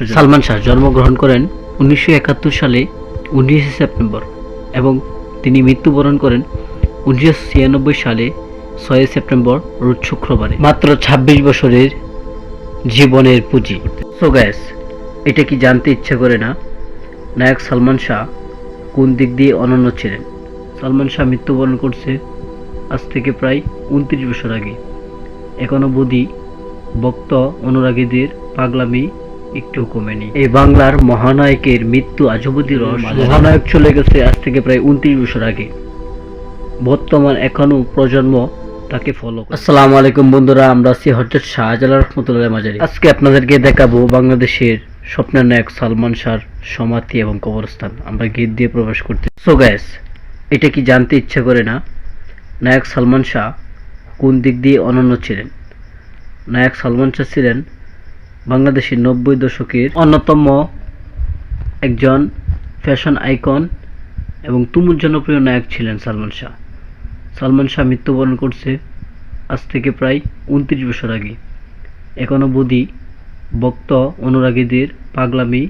সালমান শাহ জন্মগ্রহণ করেন উনিশশো একাত্তর সালে উনিশে সেপ্টেম্বর এবং তিনি মৃত্যুবরণ করেন উনিশশো ছিয়ানব্বই সালে ছয় সেপ্টেম্বর, রোজ শুক্রবারে। মাত্র ২৬ বছরের জীবনের পুঁজি। সো গ্যাস এটা কি জানতে ইচ্ছা করে না? নায়ক সালমান শাহ কোন দিক দিয়ে অনন্য ছিলেন? সালমান শাহ মৃত্যুবরণ করছে আজ থেকে প্রায় উনত্রিশ বছর আগে। এখনও বুধি ভক্ত অনুরাগীদের পাগলামি একটু কমেনি এই বাংলার মহানায়কের মৃত্যু আজবতী রস মহানায়ক চলে গেছে আজ থেকে প্রায় উনত্রিশ বছর আগে। বর্তমান এখনও প্রজন্ম তাকে ফলো আসসালামু আলাইকুম বন্ধুরা আমরা আছি হজরত শাহজালাল রহমতুল্লাহ মাজারি। আজকে আপনাদেরকে দেখাবো বাংলাদেশের স্বপ্নের নায়ক সালমান শাহর সমাধি এবং কবরস্থান। আমরা গেট দিয়ে প্রবেশ করতে সো গ্যাস এটা কি জানতে ইচ্ছা করে না? নায়ক সালমান শাহ কোন দিক দিয়ে অনন্য ছিলেন? নায়ক সালমান শাহ ছিলেন বাংলাদেশের নব্বই দশকের অন্যতম একজন ফ্যাশন আইকন এবং তুমুল জনপ্রিয় নায়ক ছিলেন সালমান শাহ। সালমান শাহ মৃত্যুবরণ করছে আজ থেকে প্রায় উনত্রিশ বছর আগে। এখনও বুধি ভক্ত অনুরাগীদের পাগলামি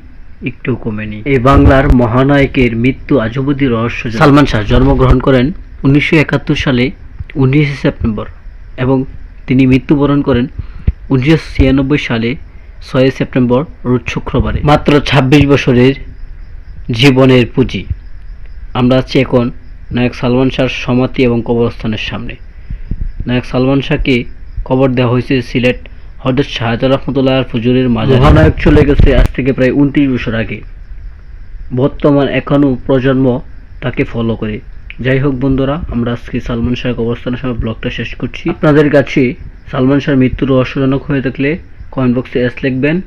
একটু কমেনি। এই বাংলার মহানায়কের মৃত্যু আজবুদি রহস্য সালমান শাহ জন্মগ্রহণ করেন উনিশশো একাত্তর সালে উনিশে সেপ্টেম্বর এবং তিনি মৃত্যুবরণ করেন উনিশশো ছিয়ানব্বই সালে ছয় সেপ্টেম্বর, রোজ শুক্রবারে। মাত্র ২৬ বছরের জীবনের পুঁজি। আমরা আছি এখন নায়ক সালমান শাহর সমাধি এবং কবরস্থানের সামনে। নায়ক সালমান শাহকে কবর দেওয়া হয়েছে সিলেট হজরত শাহজাল রহমতুল্লাহ ফুজুরের মাঝে মহানায়ক চলে গেছে আজ থেকে প্রায় উনত্রিশ বছর আগে। বর্তমান এখনও প্রজন্ম তাকে ফলো করে। যাই হোক বন্ধুরা, আমরা আজকে সালমান শাহের কবরস্থানের সময় ব্লগটা শেষ করছি। আপনাদের কাছে সালমান শাহর মৃত্যু রহস্যজনক হয়ে থাকলে কমেন্ট বক্সে এস লিখবেন